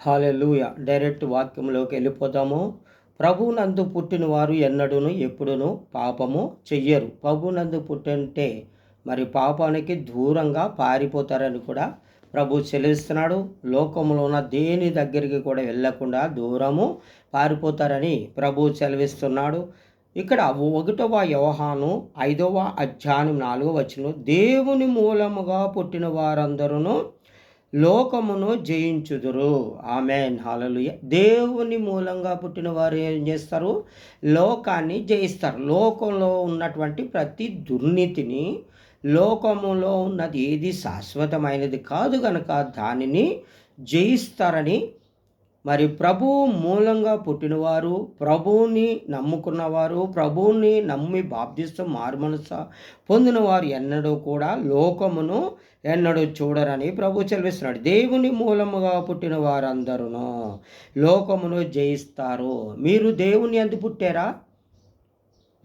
Hallelujah. Direct వాక్యంలోకి వెళ్ళిపోతాము ప్రభునందు పుట్టిన వారు ఎన్నడూను ఎప్పుడును పాపము చెయ్యరు. ప్రభునందు పుట్టింటే మరి పాపానికి దూరంగా పారిపోతారని కూడా ప్రభు చెల్లిస్తున్నాడు. లోకంలో ఉన్న దేని దగ్గరికి కూడా వెళ్ళకుండా దూరము పారిపోతారని ప్రభు చెలవిస్తున్నాడు ఇక్కడ ఒకటవ వ్యవహాను ఐదవ అధ్యాయం నాలుగవ వచ్చిన దేవుని మూలముగా పుట్టిన వారందరూ లోకమును జయించుదురు. ఆమెన్. హాలలుయ దేవుని మూలంగా పుట్టిన వారు ఏం చేస్తారు? లోకాన్ని జయిస్తారు. లోకంలో ఉన్నటువంటి ప్రతి దుర్నీతిని లోకములో ఉన్నది ఏది శాశ్వతమైనది కాదు కనుక దానిని జయిస్తారని మరి ప్రభు మూలంగా పుట్టినవారు ప్రభువుని నమ్ముకున్నవారు ప్రభువుని నమ్మి బాప్తిస్తూ మారుమనస పొందినవారు ఎన్నడూ కూడా లోకమును ఎన్నడూ చూడరని ప్రభు చెల్విస్తున్నాడు. దేవుని మూలముగా పుట్టిన వారందరూ లోకమును జయిస్తారు. మీరు దేవుని ఎందు పుట్టారా?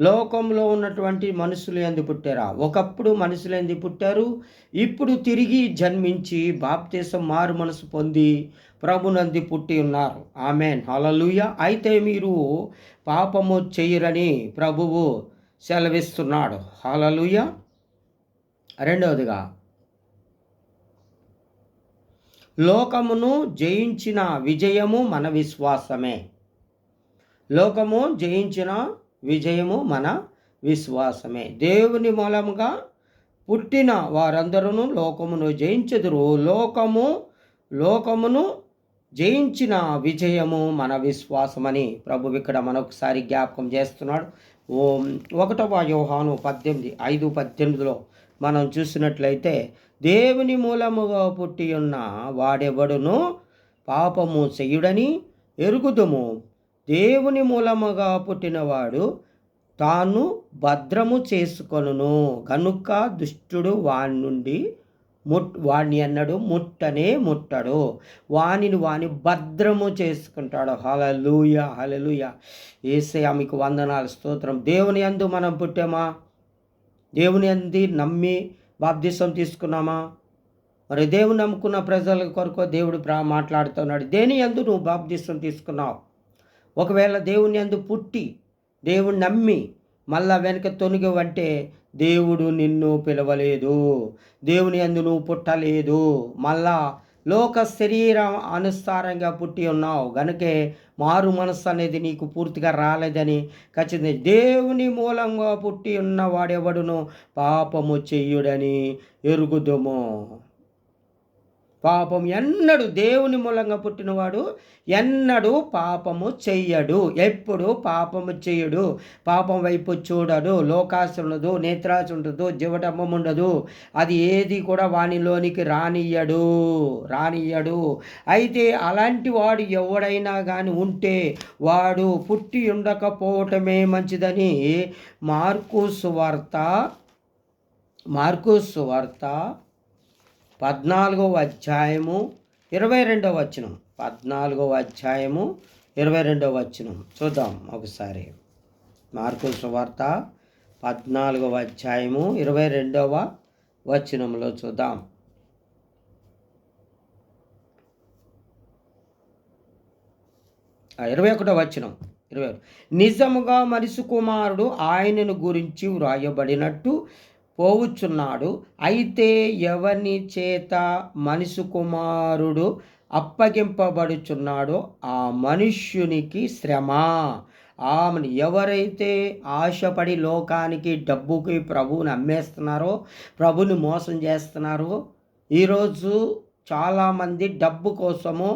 లోకంలో ఉన్నటువంటి మనుషులు ఎందు పుట్టారా? ఒకప్పుడు మనుషులు ఎందు పుట్టారు. ఇప్పుడు తిరిగి జన్మించి బాప్తీసం మారు మనసు పొంది ప్రభునంది పుట్టి ఉన్నారు. ఆమెన్. హలలుయ అయితే మీరు పాపము చెయ్యరని ప్రభువు సెలవిస్తున్నాడు. హలలుయ రెండవదిగా లోకమును జయించిన విజయము మన విశ్వాసమే. లోకము జయించిన విజయము మన విశ్వాసమే. దేవుని మూలముగా పుట్టిన వారందరూ లోకమును జయించదురు. లోకము లోకమును జయించిన విజయము మన విశ్వాసమని ప్రభు ఇక్కడ మనొకసారి జ్ఞాపకం చేస్తున్నాడు. ఓ ఒకటవ యోహాను పద్దెనిమిది ఐదు పద్దెనిమిదిలో మనం చూసినట్లయితే దేవుని మూలముగా పుట్టి ఉన్న వాడెవడును పాపము చెయ్యుడని ఎరుగుదుము. దేవుని మూలముగా పుట్టినవాడు తాను భద్రము చేసుకొనును. కనుక దుష్టుడు వాని నుండి ముట్ వాణ్ణి అన్నాడు ముట్టనే ముట్టడు. వానిని వాని భద్రము చేసుకుంటాడు. హలలుయ హలలుయ ఏసయ మీకు వందనాలు స్తోత్రం. దేవుని అందు మనం పుట్టామా? దేవుని అంది నమ్మి బాప్దిసం తీసుకున్నామా? మరి దేవుని నమ్ముకున్న ప్రజల కొరకు దేవుడు ప్రా మాట్లాడుతున్నాడు. దేని ఎందు నువ్వు బాప్దిసం తీసుకున్నావు? ఒకవేళ దేవుని ఎందు పుట్టి దేవుని నమ్మి మళ్ళా వెనక తొనిగవంటే దేవుడు నిన్ను పిలవలేదు. దేవుని అందు నువ్వు పుట్టలేదు. మళ్ళా లోక శరీరం అనుసారంగా పుట్టి ఉన్నావు. గనుకే మారు మనస్సు అనేది నీకు పూర్తిగా రాలేదని ఖచ్చితంగా దేవుని మూలంగా పుట్టి ఉన్నవాడెవడును పాపము చెయ్యుడని ఎరుగుదము. పాపం ఎన్నడు దేవుని మూలంగా పుట్టినవాడు ఎన్నడు పాపము చెయ్యడు ఎప్పుడు పాపము చెయ్యడు. పాపం వైపు చూడడు లోకాశ ఉండదు నేత్రాశ ఉండదు జీవటమ్మం ఉండదు అది ఏది కూడా వానిలోనికి రానియ్యడు రానియ్యడు. అయితే అలాంటి వాడు ఎవడైనా కానీ ఉంటే వాడు పుట్టి ఉండకపోవటమే మంచిదని మార్కుసు వార్త మార్కుసు వార్త పద్నాలుగవ అధ్యాయము ఇరవై రెండవ వచనం. పద్నాలుగవ అధ్యాయము ఇరవై రెండవ వచనం. చూద్దాం ఒకసారి. మార్కు సువార్త పద్నాలుగవ అధ్యాయము ఇరవై రెండవ వచనంలో చూద్దాం. ఇరవై ఒకటో వచనం. ఇరవై నిజముగా మనిషి కుమారుడు ఆయనను గురించి వ్రాయబడినట్టు పోవుచున్నాడు. అయితే ఎవని చేత మనిషి కుమారుడు అప్పగింపబడుచున్నాడో ఆ మనుష్యునికి శ్రమ. ఆమెను ఎవరైతే ఆశపడి లోకానికి డబ్బుకి ప్రభువుని అమ్మేస్తున్నారో ప్రభుని మోసం చేస్తున్నారో ఈరోజు చాలామంది డబ్బు కోసము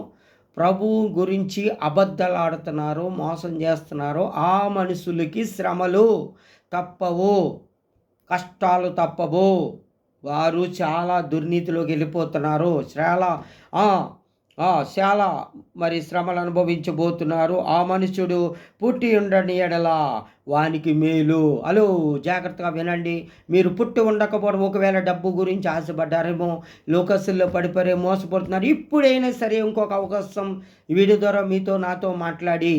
ప్రభు గురించి అబద్ధలాడుతున్నారు మోసం చేస్తున్నారు ఆ మనుషులకి శ్రమలు తప్పవు. కష్టాలు తప్పవు. వారు చాలా దుర్నీతిలోకి వెళ్ళిపోతున్నారు. చాలా చాలా మరి శ్రమలు అనుభవించబోతున్నారు. ఆ మనుషుడు పుట్టి ఉండని ఎడల వానికి మేలు. హలో జాగ్రత్తగా వినండి. మీరు పుట్టి ఉండకపోవడం ఒకవేళ డబ్బు గురించి ఆశపడ్డారేమో లోకస్సుల్లో పడిపోరే మోసపడుతున్నారు. ఇప్పుడైనా సరే ఇంకొక అవకాశం వీడియో ద్వారా మీతో నాతో మాట్లాడి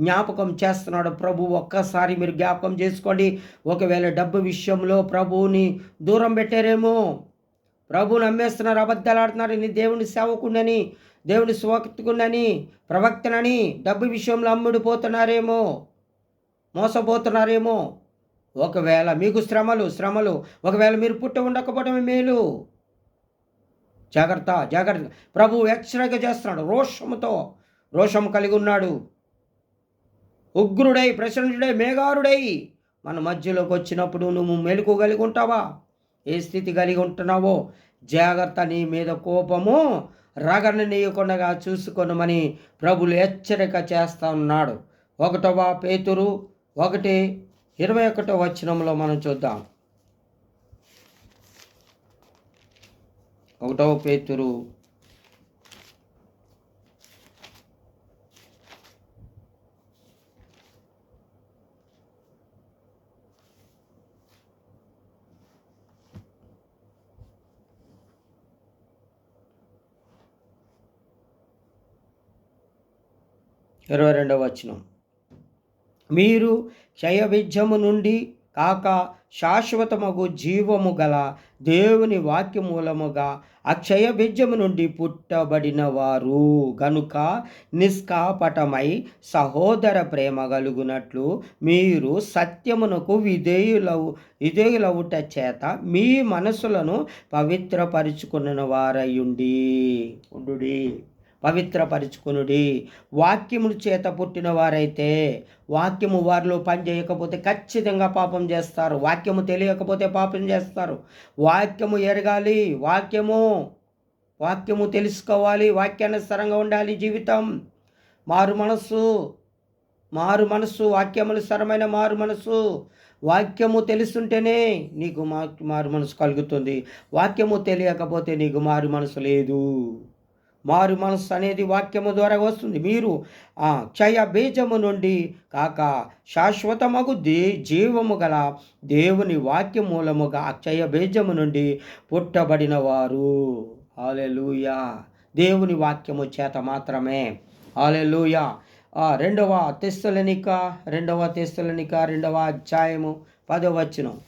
జ్ఞాపకం చేస్తున్నాడు. ప్రభు ఒక్కసారి మీరు జ్ఞాపకం చేసుకోండి. ఒకవేళ డబ్బు విషయంలో ప్రభువుని దూరం పెట్టారేమో. ప్రభువుని అమ్మేస్తున్నారు అబద్ధాలు ఆడుతున్నారు. నీ దేవుని సేవకుండని దేవుని స్వక్తుకుండని ప్రవక్తనని డబ్బు విషయంలో అమ్ముడు పోతున్నారేమో మోసపోతున్నారేమో. ఒకవేళ మీకు శ్రమలు శ్రమలు. ఒకవేళ మీరు పుట్టి ఉండకపోవడమే మేలు. జాగ్రత్త జాగ్రత్త. ప్రభు ఎక్స్రేగా చేస్తున్నాడు రోషముతో రోషం కలిగి ఉన్నాడు. ఉగ్రుడై ప్రసన్నుడై మేఘారుడై. మన మధ్యలోకి వచ్చినప్పుడు నువ్వు మెలకు కలిగి ఉంటావా? ఏ స్థితి కలిగి ఉంటున్నావో? జాగ్రత్త నీ మీద కోపము రగన చూసుకొనమని ప్రభులు హెచ్చరిక చేస్తా ఉన్నాడు. ఒకటవ పేతురు ఒకటి ఇరవై ఒకటో వచనంలో మనం చూద్దాం. ఒకటవ పేతురు ఇరవై రెండవ వచనం. మీరు క్షయబీజము నుండి కాక శాశ్వతమగు జీవము గల దేవుని వాక్య మూలముగా అక్షయ బీజము నుండి పుట్టబడిన వారు గనుక నిష్కాపటమై సహోదర ప్రేమ కలుగునట్లు మీరు సత్యమునకు విధేయులవు విధేయులవుట చేత మీ మనసులను పవిత్రపరుచుకున్న వారయుండి. ఉండు పవిత్రపరుచుకునుడి. వాక్యములు చేత పుట్టిన వారైతే వాక్యము వారిలో పని చేయకపోతే ఖచ్చితంగా పాపం చేస్తారు. వాక్యము తెలియకపోతే పాపం చేస్తారు. వాక్యము ఎరగాలి వాక్యము వాక్యము తెలుసుకోవాలి వాక్యానుసరంగా ఉండాలి జీవితం. మారు మనస్సు మారు మనస్సు వాక్యమునుసరమైన మారు మనస్సు. వాక్యము తెలుస్తుంటేనే నీకు మారు మనసు కలుగుతుంది. వాక్యము తెలియకపోతే నీకు మారు మనసు లేదు. మారు మనస్సు అనేది వాక్యము ద్వారా వస్తుంది. మీరు ఆ క్షయ బీజము నుండి కాక శాశ్వతమగు దే జీవము గల దేవుని వాక్య మూలముగా అక్షయ బీజము నుండి పుట్టబడిన వారు ఆలెలుయా దేవుని వాక్యము చేత మాత్రమే. ఆలెలుయా రెండవ తెస్తలనిక రెండవ తెస్తలనిక రెండవ అధ్యాయము పదవచనం.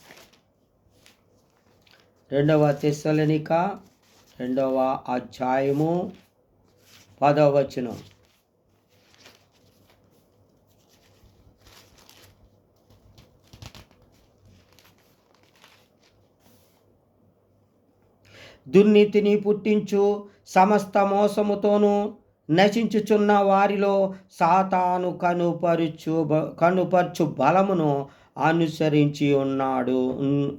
రెండవ తెస్తలనిక రెండవ అధ్యాయము పదవచనం. దుర్నీతిని పుట్టించు సమస్త మోసముతోనూ నశించుచున్న వారిలో సాతాను కనుపరుచు కనుపరచు బలమును అనుసరించి ఉన్నాడు.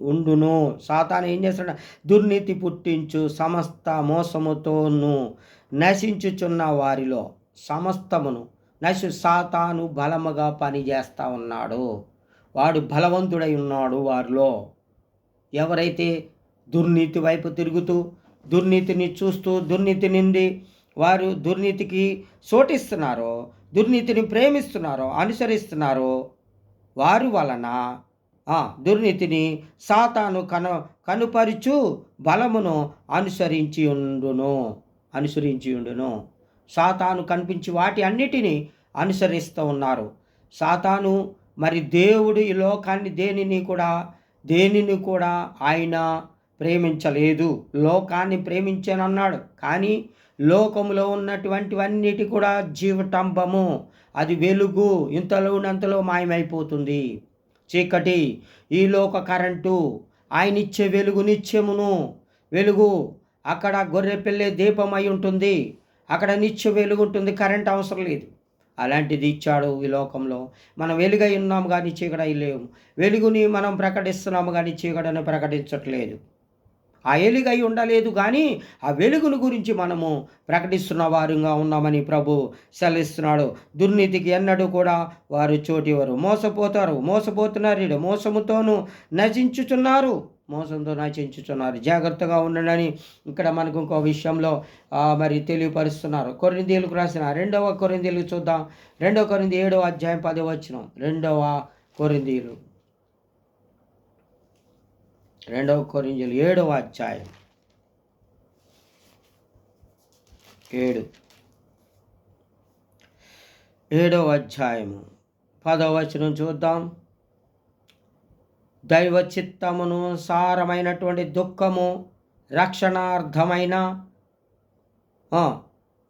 ఉండును. సాతాను ఏం చేస్తాడు దుర్నీతి పుట్టించు సమస్త మోసముతోను నశించుచున్న వారిలో సమస్తమును నశి సాతాను బలముగా పనిచేస్తూ ఉన్నాడు. వాడు బలవంతుడై ఉన్నాడు వారిలో. ఎవరైతే దుర్నీతి వైపు తిరుగుతూ దుర్నీతిని చూస్తూ దుర్నీతి నుండి వారు దుర్నీతికి చోటిస్తున్నారో దుర్నీతిని ప్రేమిస్తున్నారో అనుసరిస్తున్నారో వారి వలన దుర్నీతిని సాతాను కను కనుపరుచు బలమును అనుసరించి ఉండును అనుసరించి ఉండును సాతాను కనిపించి వాటి అన్నిటినీ అనుసరిస్తూ ఉన్నారు. సాతాను మరి దేవుడు ఈ లోకాన్ని దేనిని కూడా దేనిని కూడా ఆయన ప్రేమించలేదు. లోకాన్ని ప్రేమించానన్నాడు. కానీ లోకంలో ఉన్నటువంటివన్నిటి కూడా జీవటంబము అది వెలుగు. ఇంతలో ఉన్నంతలో మాయమైపోతుంది. చీకటి. ఈ లోక కరెంటు. ఆయన ఇచ్చే వెలుగు నిత్యమును. వెలుగు. అక్కడ గొర్రె పిల్లే దీపం అయి ఉంటుంది. అక్కడ నిత్య వెలుగు ఉంటుంది. కరెంట్ అవసరం లేదు. అలాంటిది ఇచ్చాడు ఈ లోకంలో. మనం వెలుగై ఉన్నాము కానీ చీకటి లేము. వెలుగుని మనం ప్రకటిస్తున్నాము కానీ చీకటిని ప్రకటించట్లేదు. ఆ వెలుగై ఉండలేదు కానీ ఆ వెలుగును గురించి మనము ప్రకటిస్తున్న వారుగా ఉన్నామని ప్రభు సెలవిస్తున్నాడు. దుర్నీతికి ఎన్నడూ కూడా వారు చోటివారు మోసపోతారు. మోసపోతున్నారు. మోసముతోనూ నశించుచున్నారు. మోసంతో నశించుచున్నారు. జాగ్రత్తగా ఉండడని ఇక్కడ మనకు ఇంకో విషయంలో మరి తెలియపరుస్తున్నారు. కొరిందీలకు రాసిన రెండవ కొరిందీలు చూద్దాం. రెండవ కొరింది ఏడవ అధ్యాయం పదవచ్చిన రెండవ కొరిందీలు రెండవ కొరింజలు ఏడవ అధ్యాయం. ఏడు. ఏడవ అధ్యాయము. పదవచనం చూద్దాం. దైవ చిత్తమును సారమైనటువంటి దుఃఖము రక్షణార్థమైన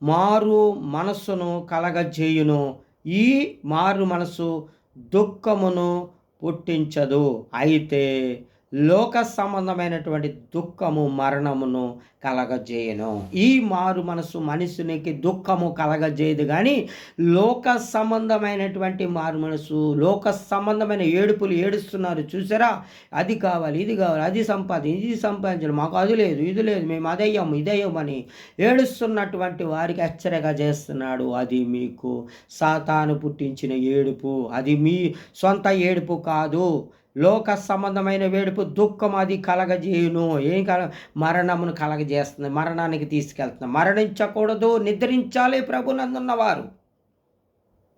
మారు మనస్సును కలగజేయును. ఈ మారు మనసు దుఃఖమును పుట్టించదు. అయితే లోక సంబంధమైనటువంటి దుఃఖము మరణమును కలగజేయను. ఈ మారు మనసు మనుషునికి దుఃఖము కలగజేయదు కానీ లోక సంబంధమైనటువంటి మారు మనసు లోక సంబంధమైన ఏడుపులు ఏడుస్తున్నారు చూసారా? అది కావాలి ఇది కావాలి అది సంపాది ఇది సంపాదించడం మాకు అది లేదు ఇది లేదు మేము అదయ్యాము ఇదయ్యామని ఏడుస్తున్నటువంటి వారికి హెచ్చరిక చేస్తున్నాడు. అది మీకు సాతాను పుట్టించిన ఏడుపు అది మీ సొంత ఏడుపు కాదు. లోక సంబంధమైన వేడుపు దుఃఖం అది కలగజేయును. ఏం కల మరణమును కలగజేస్తుంది? మరణానికి తీసుకెళ్తుంది. మరణించకూడదు నిద్రించాలి ప్రభునందున్నవారు.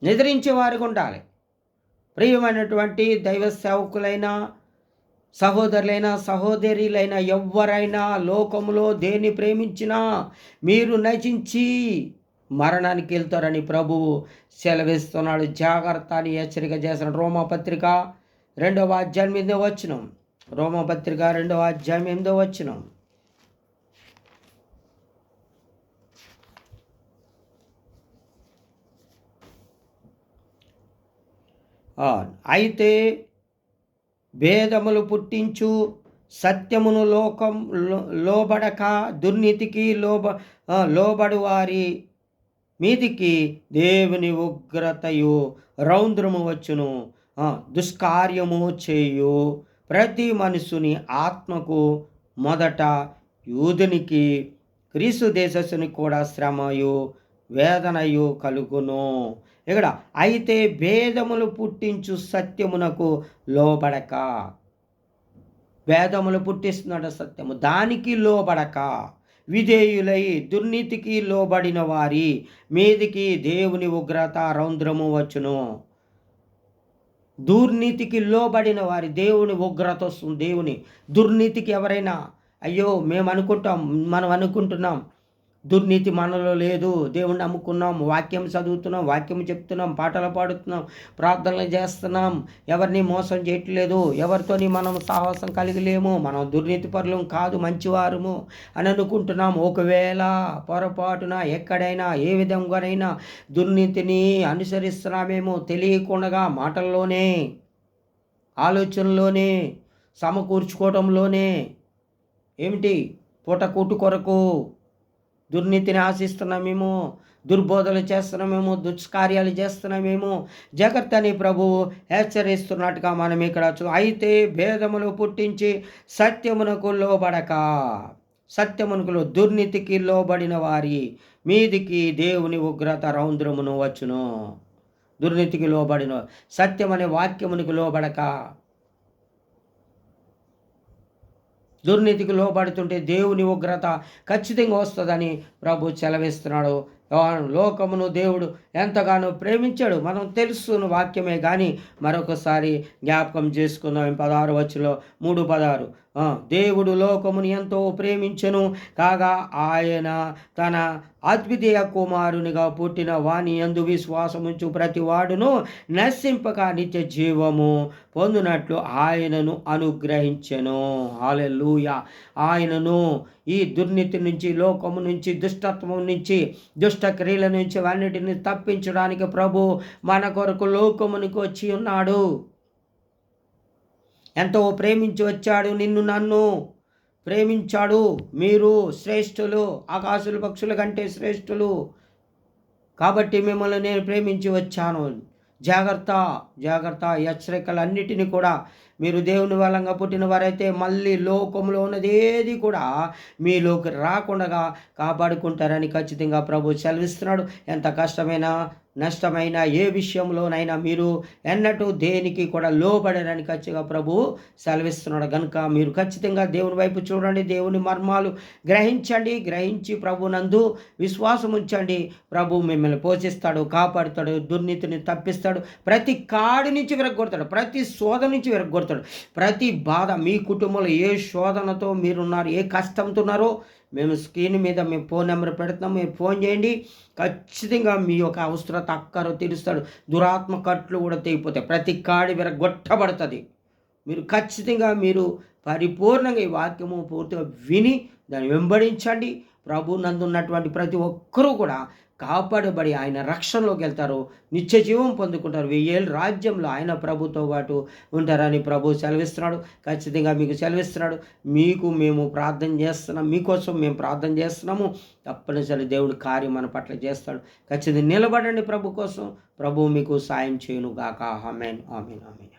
నిద్రించే వారికి ఉండాలి. ప్రియమైనటువంటి దైవ సేవకులైన సహోదరులైన సహోదరులైన ఎవరైనా లోకములో దేన్ని ప్రేమించినా మీరు నచించి మరణానికి వెళ్తారని ప్రభువు సెలవిస్తున్నాడు. జాగ్రత్త అని హెచ్చరిక చేస్తున్నాడు. రోమపత్రిక రెండవ అధ్యాయం ఎనిమిదో వచ్చినం రోమపత్రిక రెండవ అధ్యాయం ఎనిమిదో వచ్చినం అయితే భేదములు పుట్టించు సత్యమును లోకం లో- లోబడక దుర్నీతికి లోబ లోబడు వారి మీదికి దేవుని ఉగ్రతయు రౌద్రము వచ్చును. దుష్కార్యము చేయు ప్రతి మనుషుని ఆత్మకు మొదట యూదునికి క్రీస్తు దేశస్సుని కూడా శ్రమయు వేదనయు కలుగును. ఇక్కడ అయితే భేదములు పుట్టించు సత్యమునకు లోబడక. భేదములు పుట్టిస్తున్నాడు సత్యము దానికి లోబడక. విధేయులై దుర్నీతికి లోబడిన వారి మీదికి దేవుని ఉగ్రత రౌద్రము వచ్చును. దుర్నీతికి లోబడిన వారి దేవుని ఉగ్రత వస్తుంది దేవుని దుర్నీతికి ఎవరైనా అయ్యో మేము అనుకుంటాం మనం అనుకుంటున్నాం దుర్నీతి మనలో లేదు. దేవుణ్ణి నమ్ముకున్నాం వాక్యం చదువుతున్నాం వాక్యం చెప్తున్నాం పాటలు పాడుతున్నాం ప్రార్థనలు చేస్తున్నాం. ఎవరిని మోసం చేయట్లేదు. ఎవరితోని మనం సాహసం కలిగలేము. మనం దుర్నీతి పరులం కాదు మంచివారము అని అనుకుంటున్నాం. ఒకవేళ పొరపాటున ఎక్కడైనా ఏ విధంగానైనా దుర్నీతిని అనుసరిస్తున్నామేమో తెలియకుండా మాటల్లోనే ఆలోచనలోనే సమకూర్చుకోవడంలోనే ఏమిటి? పూట కొరకు దుర్నీతిని ఆశిస్తున్నామేమో దుర్బోధలు చేస్తున్నామేమో దుష్కార్యాలు చేస్తున్నామేమో జాగ్రత్త అని ప్రభువు హెచ్చరిస్తున్నట్టుగా మనం ఇక్కడ అయితే భేదములు పుట్టించి సత్యమునకు లోబడక సత్యమునకులో దుర్నీతికి లోబడిన వారి మీదికి దేవుని ఉగ్రత రౌద్రమును వచ్చును. దుర్నీతికి లోబడిన సత్యమనే వాక్యమునికి లోబడక దుర్నీతికి లోబడుతుంటే దేవుని ఉగ్రత ఖచ్చితంగా వస్తుందని ప్రభు చెలవేస్తున్నాడు లోకమును దేవుడు ఎంతగానో ప్రేమించాడు. మనం తెలుసుకున్న వాక్యమే కానీ మరొకసారి జ్ఞాపకం చేసుకుందాం. పదహారు వచ్చిలో మూడు పదహారు. దేవుడు లోకముని ఎంతో ప్రేమించెను. కాగా ఆయన తన అద్వితీయ కుమారునిగా పుట్టిన వాణి ఎందు విశ్వాసముంచు ప్రతి వాడును నశింపక నిత్య జీవము పొందినట్లు ఆయనను అనుగ్రహించెను. హాలెలూయ ఆయనను ఈ దుర్నీతి నుంచి లోకము నుంచి దుష్టత్వం నుంచి దుష్ట క్రియల నుంచి అన్నిటిని తప్పించడానికి ప్రభు మన కొరకు లోకమునికి వచ్చి ఉన్నాడు. ఎంతో ప్రేమించి వచ్చాడు నిన్ను నన్ను. ప్రేమించాడు మీరు శ్రేష్ఠులు ఆకాశుల పక్షుల కంటే శ్రేష్ఠులు. కాబట్టి మిమ్మల్ని నేను ప్రేమించి వచ్చాను. జాగ్రత్త జాగ్రత్త. హెచ్చరికలన్నిటినీ కూడా మీరు దేవుని వలంగా పుట్టిన వారైతే మళ్ళీ లోకంలో ఉన్నదేది కూడా మీలోకి రాకుండా కాపాడుకుంటారని ఖచ్చితంగా ప్రభు సెలవిస్తున్నాడు. ఎంత కష్టమైనా నష్టమైన ఏ విషయంలోనైనా మీరు ఎన్నటూ దేనికి కూడా లోబడరని ఖచ్చితంగా ప్రభు సెలవిస్తున్నాడు. కనుక మీరు ఖచ్చితంగా దేవుని వైపు చూడండి. దేవుని మర్మాలు గ్రహించండి. గ్రహించి ప్రభునందు విశ్వాసం ఉంచండి. ప్రభు మిమ్మల్ని పోషిస్తాడు కాపాడుతాడు దుర్నీతిని తప్పిస్తాడు ప్రతి కాడి నుంచి విరగొడతాడు ప్రతి శోధన నుంచి విరగొడతాడు ప్రతి బాధ మీ కుటుంబంలో ఏ శోధనతో మీరున్నారు ఏ కష్టంతో ఉన్నారో మేము స్క్రీన్ మీద మేము ఫోన్ నెంబర్ పెడతాం మీరు ఫోన్ చేయండి. ఖచ్చితంగా మీ యొక్క అవసరత అక్కరు తీరుస్తాడు. దురాత్మ కట్లు కూడా తెగిపోతాయి. ప్రతి కాడి విరగొట్టబడుతుంది మీరు ఖచ్చితంగా మీరు పరిపూర్ణంగా ఈ వాక్యము పూర్తిగా విని దాన్ని వెంబడించండి. ప్రభు నందున్నటువంటి ప్రతి ఒక్కరూ కూడా కాపాడబడి ఆయన రక్షణలోకి వెళ్తారు నిత్య జీవం పొందుకుంటారు. వెయ్యేళ్ళు రాజ్యంలో ఆయన ప్రభుతో పాటు ఉంటారని ప్రభు సెలవిస్తున్నాడు. ఖచ్చితంగా మీకు సెలవిస్తున్నాడు. మీకు మేము ప్రార్థన చేస్తున్నాం. మీకోసం మేము ప్రార్థన చేస్తున్నాము. తప్పనిసరి దేవుడు కార్యం మన పట్ల చేస్తాడు. ఖచ్చితంగా నిలబడండి ప్రభు కోసం. ప్రభు మీకు సాయం చేయను గాక ఆమెన్. ఆమెన్. ఆమెన్.